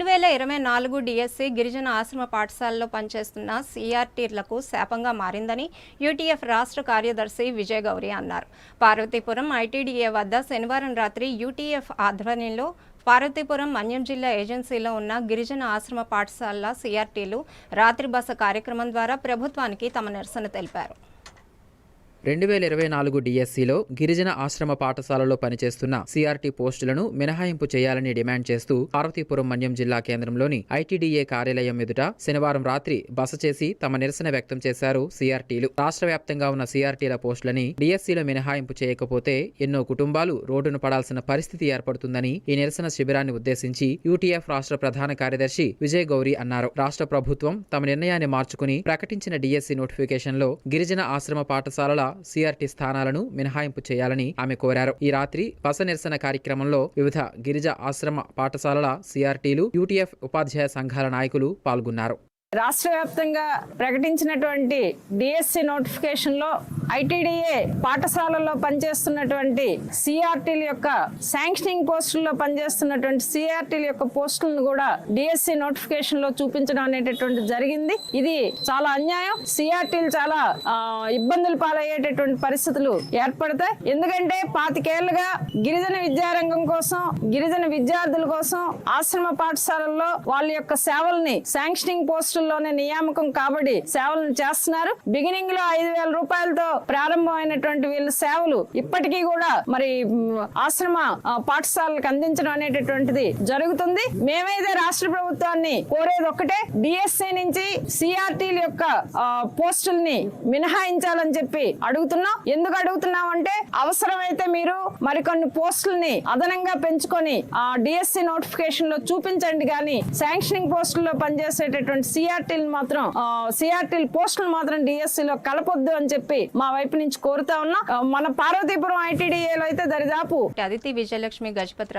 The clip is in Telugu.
రెండు వేల ఇరవై నాలుగు డిఎస్సి గిరిజన ఆశ్రమ పాఠశాలలో పనిచేస్తున్న సిఆర్టీలకు శాపంగా మారిందని యూటీఎఫ్ రాష్ట్ర కార్యదర్శి విజయ్ గౌరి అన్నారు. పార్వతీపురం ఐటీడీఏ వద్ద శనివారం రాత్రి యూటీఎఫ్ ఆధ్వర్యంలో పార్వతీపురం మన్యం జిల్లా ఏజెన్సీలో ఉన్న గిరిజన ఆశ్రమ పాఠశాలల సిఆర్టీలు రాత్రి బస కార్యక్రమం ద్వారా ప్రభుత్వానికి తమ నిరసన తెలిపారు. రెండు వేల ఇరవై నాలుగు డిఎస్సిలో గిరిజన ఆశ్రమ పాఠశాలలో పనిచేస్తున్న సిఆర్టీ పోస్టులను మినహాయింపు చేయాలని డిమాండ్ చేస్తూ పార్వతీపురం మన్యం జిల్లా కేంద్రంలోని ఐటీడీఏ కార్యాలయం ఎదుట శనివారం రాత్రి బస చేసి తమ నిరసన వ్యక్తం చేశారు సిఆర్టీలు. రాష్ట్ర వ్యాప్తంగా ఉన్న సిఆర్టీల పోస్టులని డిఎస్సిలో మినహాయింపు చేయకపోతే ఎన్నో కుటుంబాలు రోడ్డును పడాల్సిన పరిస్థితి ఏర్పడుతుందని ఈ నిరసన శిబిరాన్ని ఉద్దేశించి యూటీఎఫ్ రాష్ట్ర ప్రధాన కార్యదర్శి విజయ్ గౌరి అన్నారు. రాష్ట్ర ప్రభుత్వం తమ నిర్ణయాన్ని మార్చుకుని ప్రకటించిన డిఎస్సి నోటిఫికేషన్లో గిరిజన ఆశ్రమ పాఠశాలల సిఆర్టీ స్థానాలను మినహాయింపు చేయాలని ఆమె కోరారు. ఈ రాత్రి బస నిరసన కార్యక్రమంలో వివిధ గిరిజ ఆశ్రమ పాఠశాలల సిఆర్టీలు యూటీఎఫ్ ఉపాధ్యాయ సంఘాల నాయకులు పాల్గొన్నారు. రాష్ట్ర వ్యాప్తంగా ప్రకటించినటువంటి డిఎస్సి నోటిఫికేషన్లో ఐటీడీఏ పాఠశాలల్లో పనిచేస్తున్నటువంటి సిఆర్టీల యొక్క శాంక్షనింగ్ పోస్టుల్లో పనిచేస్తున్నటువంటి సిఆర్టీల యొక్క పోస్టులను కూడా డిఎస్సి నోటిఫికేషన్లో చూపించడం అనేటటువంటి జరిగింది. ఇది చాలా అన్యాయం. సిఆర్టీలు చాలా ఇబ్బందులు పాలయ్యేటటువంటి పరిస్థితులు ఏర్పడతాయి. ఎందుకంటే పాతికేళ్ళుగా గిరిజన విద్యారంగం కోసం గిరిజన విద్యార్థుల కోసం ఆశ్రమ పాఠశాలల్లో వాళ్ళ యొక్క సేవల్ని శాంక్షనింగ్ పోస్టు పోస్టుల్లోనే నియామకం కాబడి సేవలను చేస్తున్నారు. బిగినింగ్లో ఐదు వేల రూపాయలతో ప్రారంభమైనటువంటి వీళ్ళ సేవలు ఇప్పటికీ కూడా మరి ఆశ్రమ పాఠశాలకు అందించడం అనేటటువంటిది జరుగుతుంది. మేమైతే రాష్ట్ర ప్రభుత్వాన్ని కోరేది ఒక్కటే డిఎస్సి నుంచి సిఆర్టీల యొక్క పోస్టుల్ని మినహాయించాలని చెప్పి అడుగుతున్నాం. ఎందుకు అడుగుతున్నాం అంటే అవసరమైతే మీరు మరికొన్ని పోస్టుల్ని అదనంగా పెంచుకొని ఆ డిఎస్సి నోటిఫికేషన్లో చూపించండి. కానీ శాంక్షనింగ్ పోస్టుల్లో పనిచేసేటటువంటి సిఆర్టీలు మాత్రం సిఆర్టీల పోస్టులు మాత్రం డిఎస్సి లో కలపొద్దు అని చెప్పి మా వైపు నుంచి కోరుతా ఉన్నాం. మన పార్వతీపురం ఐటీడీఏలో అయితే దరిదాపు అదితి విజయలక్ష్మి గజపతి